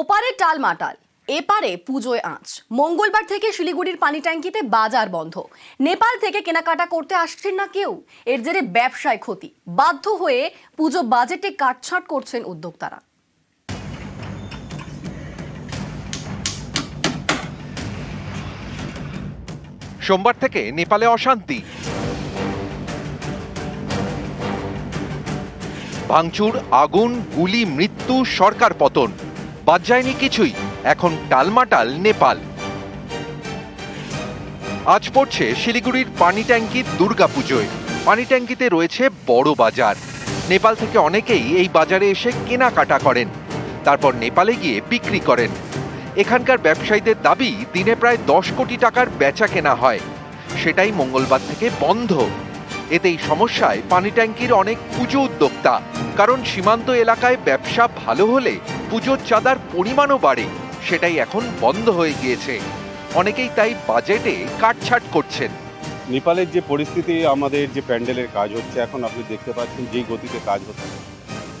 ওপারে টালমাটাল এপারে পুজোয় আঁচ। মঙ্গলবার থেকে শিলিগুড়ির পানি ট্যাঙ্কিতে বাজার বন্ধ। নেপাল থেকে কেনাকাটা করতে আসছেন না কেউ। এর জেরে ব্যবসায় ক্ষতি। বাধ্য হয়ে পুজো বাজেটে কাটছাঁট করছেন উদ্যোক্তারা। সোমবার থেকে নেপালে অশান্তি। ভাঙচুর, আগুন, গুলি, মৃত্যু, সরকার পতন। বাদ যায়নি কিছুই। এখন টালমাটাল নেপাল। আজ পড়ছে শিলিগুড়ির পানি ট্যাঙ্কির দুর্গাপুজোয় পানি ট্যাঙ্কিতে রয়েছে বড় বাজার। নেপাল থেকে অনেকেই এই বাজারে এসে কেনাকাটা করেন। তারপর নেপালে গিয়ে বিক্রি করেন। এখানকার ব্যবসায়ীদের দাবি, দিনে প্রায় দশ কোটি টাকার বেচা কেনা হয়। সেটাই মঙ্গলবার থেকে বন্ধ। এতেই সমস্যায় পানি ট্যাঙ্কির অনেক পুজো উদ্যোক্তা। কারণ সীমান্ত এলাকায় ব্যবসা ভালো হলে পুজোর চাঁদার পরিমাণও বাড়ে সেটাই এখন বন্ধ হয়ে গিয়েছে। অনেকেই তাই বাজেটে কাটছাট করছেন। নেপালের যে পরিস্থিতি আমাদের যে প্যান্ডেলের কাজ হচ্ছে এখন আপনি দেখতে পাচ্ছেন যেই গতিতে কাজ হচ্ছে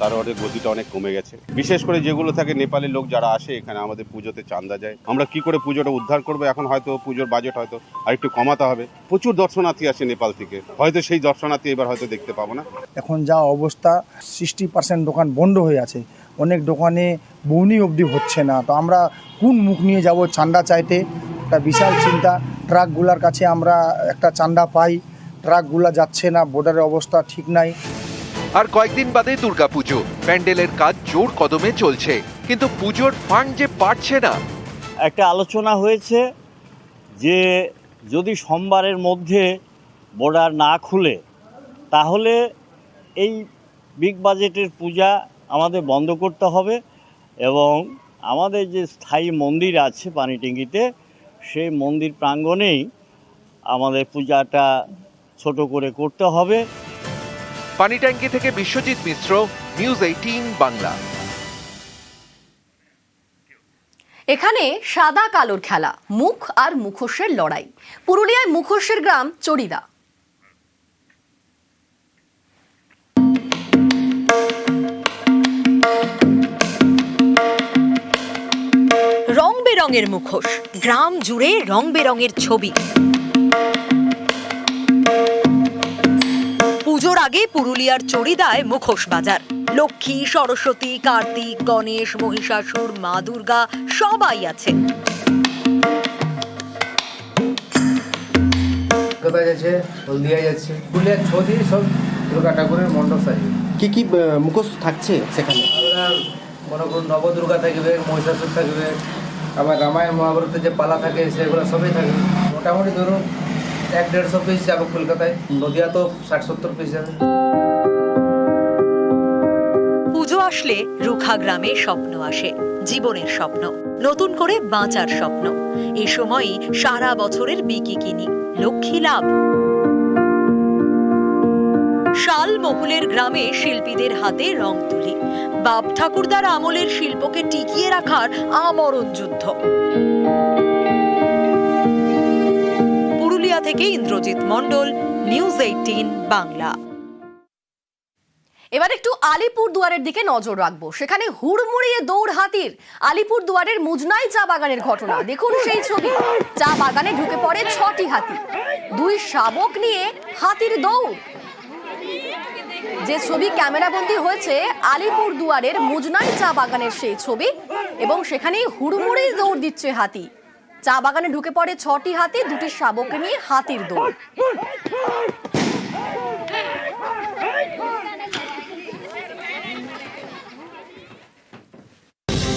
তার অনেক গতিটা অনেক কমে গেছে। বিশেষ করে যেগুলো থাকে নেপালের লোক যারা আসে এখানে আমাদের পুজোতে চান্দা যায়। আমরা কি করে পুজোটা উদ্ধার করব? এখন হয়তো পুজোর বাজেট হয়তো আরেকটু কমাতে হবে। প্রচুর দর্শনার্থী আসে নেপাল থেকে। হয়তো সেই দর্শনার্থী এবার হয়তো দেখতে পাবো না। এখন যা অবস্থা সিক্সটি পার্সেন্ট দোকান বন্ধ হয়ে আছে। অনেক দোকানে বৌনি অবধি হচ্ছে না। তো আমরা কোন মুখ নিয়ে যাব চান্দা চাইতে? একটা বিশাল চিন্তা। ট্রাকগুলার কাছে আমরা একটা চান্দা পাই। ট্রাকগুলা যাচ্ছে না বর্ডারের অবস্থা ঠিক নাই। আর কয়েকদিন বাদে দুর্গাপুজো। প্যান্ডেলের কাজ জোর কদমে চলছে। কিন্তু পুজোর ফান্ড যে পাচ্ছে না। একটা আলোচনা হয়েছে যে যদি সোমবারের মধ্যে বর্ডার না খুলে তাহলে এই বিগ বাজেটের পূজা আমাদের বন্ধ করতে হবে এবং আমাদের যে স্থায়ী মন্দির আছে পানিটেঙ্গিতে সেই মন্দির প্রাঙ্গণেই আমাদের পূজাটা ছোট করে করতে হবে। পানি ট্যাঙ্কি থেকে বিশ্বজিৎ মিশ্র নিউজ এইটিন বাংলা। এখানে সাদা কালোর খেলা মুখ আর মুখোশের লড়াই। পুরুলিয়ায় মুখোশের গ্রাম চড়িদা। রং বেরঙের মুখোশ। গ্রাম জুড়ে রং বেরঙের ছবি। পুজোর আগে পুরুলিয়ার চড়িদায় মুখোশ বাজার। লক্ষ্মী সরস্বতী কার্তিক গণেশ মহিষাসুর মা দুর্গা সবাই আছে কলকাতা যাচ্ছে? হলদিয়া যাচ্ছে। পুরুলিয়ার ছ দিন সব দুর্গা ঠাকুরের মণ্ডপ সাজিয়ে। কি কি মুখোশ থাকছে সেখানে? আমরা মনে করুন নবদুর্গা থাকবে মহিষাসুর থাকবে আবার রামায়ণ মহাভারতের যে পালা থাকে, সেগুলো সবই থাকবে মোটামুটি ধরুন এক দেড়শো পিস যাবে কলকাতায়, নদিয়া তো ষাট সত্তর পিস যাবে। পুজো আসলে রুখা গ্রামে স্বপ্ন আসে, জীবনের স্বপ্ন, নতুন করে বাঁচার স্বপ্ন। এ সময়ই সারা বছরের বিকি কিনি, লক্ষ্মী লাভ। শাল মহুলের গ্রামে শিল্পীদের হাতে রং তুলি। বাপ ঠাকুরদার আমলের শিল্পকে টিকিয়ে রাখার আমরণ যুদ্ধ। পুরুলিয়া থেকে ইন্দ্রজিৎ মণ্ডল, নিউজ এইটিন, বাংলা। এবার একটু আলিপুর দুয়ারের দিকে নজর রাখব। সেখানে হুড়মুড়িয়ে দৌড় হাতির আলিপুর দুয়ারের মুজনাই চা বাগানের ঘটনা। দেখুন সেই ছবি। চা বাগানে ঢুকে পড়ে ছটি হাতি। দুই শাবক নিয়ে হাতির দৌড়। যে ছবি ক্যামেরাবন্দি হয়েছে, আলিপুর দুয়ারের মুজনাই চা বাগানের সেই ছবি এবং সেখানেই হুড়মুড়েই দৌড় দিচ্ছে হাতি। চা বাগানে ঢুকে পড়ে ছটি হাতি, দুটি শাবক নিয়ে হাতির দৌড়।